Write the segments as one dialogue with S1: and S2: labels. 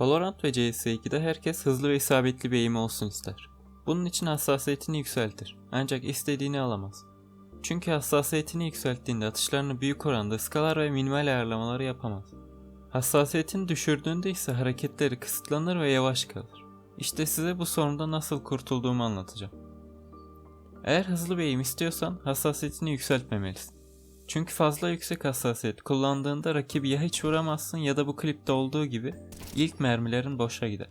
S1: Valorant ve CS2'de herkes hızlı ve isabetli bir eğim olsun ister. Bunun için hassasiyetini yükseltir. Ancak istediğini alamaz. Çünkü hassasiyetini yükselttiğinde atışlarını büyük oranda skalar ve minimal ayarlamaları yapamaz. Hassasiyetini düşürdüğünde ise hareketleri kısıtlanır ve yavaş kalır. İşte size bu sorundan nasıl kurtulduğumu anlatacağım. Eğer hızlı bir eğim istiyorsan hassasiyetini yükseltmemelisin. Çünkü fazla yüksek hassasiyet kullandığında rakibi ya hiç vuramazsın ya da bu klipte olduğu gibi ilk mermilerin boşa gider.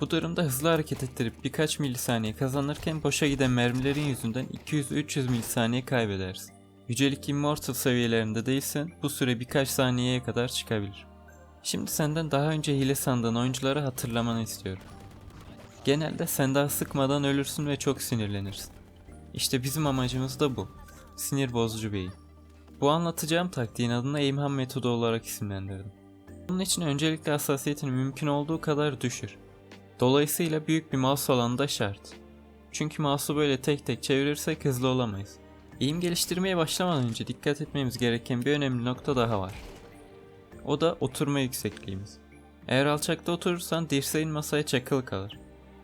S1: Bu durumda hızlı hareket ettirip birkaç milisaniye kazanırken boşa giden mermilerin yüzünden 200-300 milisaniye kaybedersin. Yücelik Immortal seviyelerinde değilsen bu süre birkaç saniyeye kadar çıkabilir. Şimdi senden daha önce hile sandığın oyuncuları hatırlamanı istiyorum. Genelde sen daha sıkmadan ölürsün ve çok sinirlenirsin. İşte bizim amacımız da bu. Sinir bozucu eğim. Bu anlatacağım taktiğin adını Eğimhan metodu olarak isimlendirdim. Bunun için öncelikle hassasiyetini mümkün olduğu kadar düşür. Dolayısıyla büyük bir mouse alanı da şart. Çünkü mouse'u böyle tek tek çevirirsek hızlı olamayız. Eğim geliştirmeye başlamadan önce dikkat etmemiz gereken bir önemli nokta daha var. O da oturma yüksekliğimiz. Eğer alçakta oturursan dirseğin masaya çakılı kalır.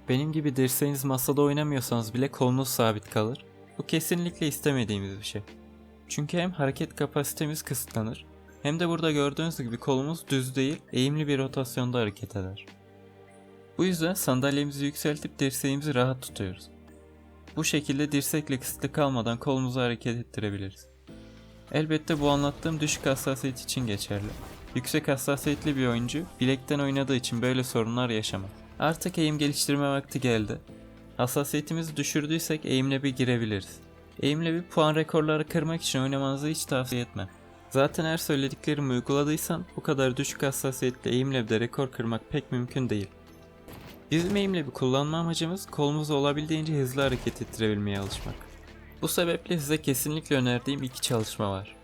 S1: Benim gibi dirseğiniz masada oynamıyorsanız bile kolunuz sabit kalır. Bu kesinlikle istemediğimiz bir şey. Çünkü hem hareket kapasitemiz kısıtlanır hem de burada gördüğünüz gibi kolumuz düz değil eğimli bir rotasyonda hareket eder. Bu yüzden sandalyemizi yükseltip dirseğimizi rahat tutuyoruz. Bu şekilde dirsekle kısıtlı kalmadan kolumuzu hareket ettirebiliriz. Elbette bu anlattığım düşük hassasiyet için geçerli. Yüksek hassasiyetli bir oyuncu bilekten oynadığı için böyle sorunlar yaşamaz. Artık eğim geliştirme vakti geldi. Hassasiyetimizi düşürdüysek eğimle bir girebiliriz. Eğimle bir puan rekorları kırmak için oynamanızı hiç tavsiye etmem. Zaten her söylediklerimi uyguladıysan bu kadar düşük hassasiyetle eğimle de rekor kırmak pek mümkün değil. Bizim eğimle bir kullanma amacımız kolumuzu olabildiğince hızlı hareket ettirebilmeye alışmak. Bu sebeple size kesinlikle önerdiğim iki çalışma var.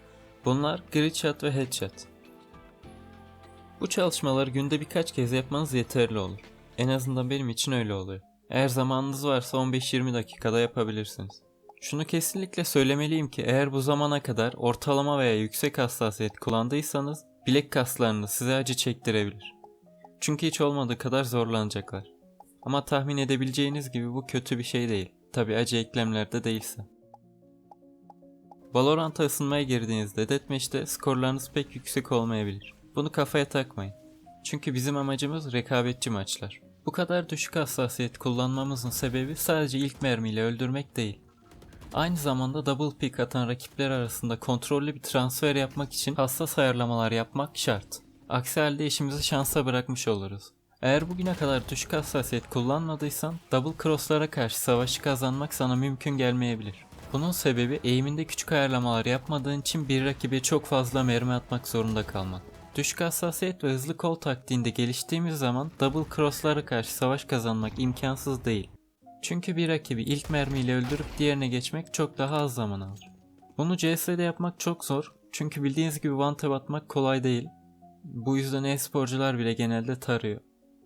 S1: Bunlar grid shot ve headshot. Bu çalışmaları günde birkaç kez yapmanız yeterli olur. En azından benim için öyle oluyor. Eğer zamanınız varsa 15-20 dakikada yapabilirsiniz. Şunu kesinlikle söylemeliyim ki eğer bu zamana kadar ortalama veya yüksek hassasiyet kullandıysanız bilek kaslarını size acı çektirebilir. Çünkü hiç olmadığı kadar zorlanacaklar. Ama tahmin edebileceğiniz gibi bu kötü bir şey değil. Tabi acı eklemlerde değilse. Valorant'a ısınmaya girdiğinizde Deathmatch'te skorlarınız pek yüksek olmayabilir. Bunu kafaya takmayın. Çünkü bizim amacımız rekabetçi maçlar. Bu kadar düşük hassasiyet kullanmamızın sebebi sadece ilk mermiyle öldürmek değil. Aynı zamanda double pick atan rakipler arasında kontrollü bir transfer yapmak için hassas ayarlamalar yapmak şart. Aksi halde işimizi şansa bırakmış oluruz. Eğer bugüne kadar düşük hassasiyet kullanmadıysan double crosslara karşı savaşı kazanmak sana mümkün gelmeyebilir. Bunun sebebi eğiminde küçük ayarlamalar yapmadığın için bir rakibe çok fazla mermi atmak zorunda kalman. Düşük hassasiyet ve hızlı kol taktiğinde geliştiğimiz zaman double crosslara karşı savaş kazanmak imkansız değil. Çünkü bir rakibi ilk mermiyle öldürüp diğerine geçmek çok daha az zaman alır. Bunu CS'de yapmak çok zor çünkü bildiğiniz gibi one tap atmak kolay değil. Bu yüzden e-sporcular bile genelde tarıyor.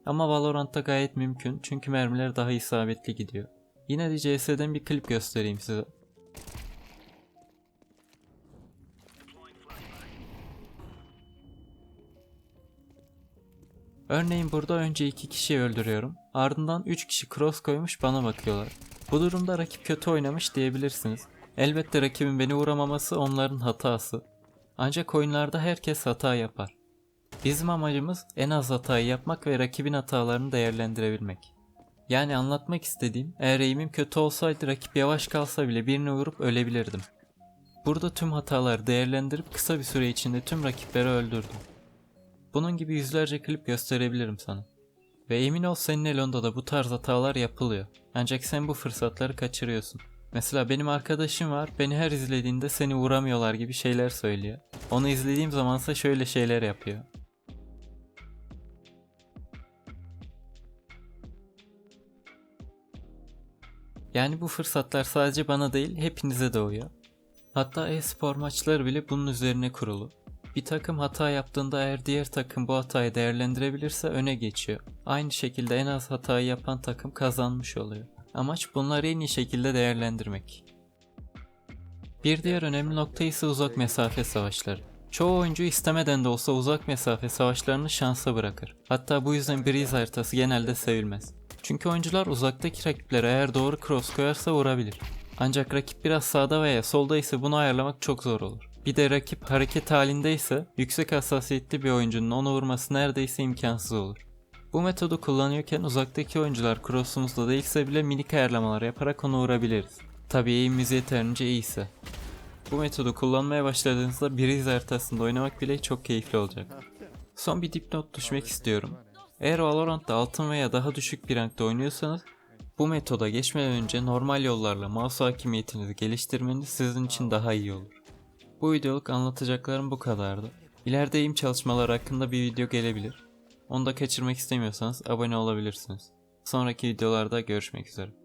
S1: Ama Valorant'ta gayet mümkün çünkü mermiler daha isabetli gidiyor. Yine de CS'den bir klip göstereyim size. Örneğin burada önce iki kişiyi öldürüyorum. Ardından 3 kişi cross koymuş bana bakıyorlar. Bu durumda rakip kötü oynamış diyebilirsiniz. Elbette rakibin beni vuramaması onların hatası. Ancak oyunlarda herkes hata yapar. Bizim amacımız en az hatayı yapmak ve rakibin hatalarını değerlendirebilmek. Yani anlatmak istediğim eğer eğimim kötü olsaydı rakip yavaş kalsa bile birini vurup ölebilirdim. Burada tüm hataları değerlendirip kısa bir süre içinde tüm rakipleri öldürdüm. Bunun gibi yüzlerce klip gösterebilirim sana. Ve emin ol senin elonda da bu tarz hatalar yapılıyor. Ancak sen bu fırsatları kaçırıyorsun. Mesela benim arkadaşım var, beni her izlediğinde seni vuramıyorlar gibi şeyler söylüyor. Onu izlediğim zamansa şöyle şeyler yapıyor. Yani bu fırsatlar sadece bana değil hepinize doğuyor. Hatta e-spor maçları bile bunun üzerine kurulu. Bir takım hata yaptığında eğer diğer takım bu hatayı değerlendirebilirse öne geçiyor. Aynı şekilde en az hatayı yapan takım kazanmış oluyor. Amaç bunları en iyi şekilde değerlendirmek. Bir diğer önemli nokta ise uzak mesafe savaşları. Çoğu oyuncu istemeden de olsa uzak mesafe savaşlarını şansa bırakır. Hatta bu yüzden Breeze haritası genelde sevilmez. Çünkü oyuncular uzaktaki rakiplere eğer doğru cross koyarsa vurabilir. Ancak rakip biraz sağda veya solda ise bunu ayarlamak çok zor olur. Bir de rakip hareket halindeyse yüksek hassasiyetli bir oyuncunun onu vurması neredeyse imkansız olur. Bu metodu kullanıyorken uzaktaki oyuncular cross'umuzda değilse bile minik ayarlamalar yaparak onu vurabiliriz. Tabii eğimimiz yeterince iyiyse. Bu metodu kullanmaya başladığınızda Breeze haritasında oynamak bile çok keyifli olacak. Son bir dipnot düşmek istiyorum. Eğer Valorant'ta altın veya daha düşük bir rankta oynuyorsanız bu metoda geçmeden önce normal yollarla mouse hakimiyetinizi geliştirmeniz sizin için daha iyi olur. Bu videoluk anlatacaklarım bu kadardı. İleride eğim çalışmaları hakkında bir video gelebilir. Onu da kaçırmak istemiyorsanız abone olabilirsiniz. Sonraki videolarda görüşmek üzere.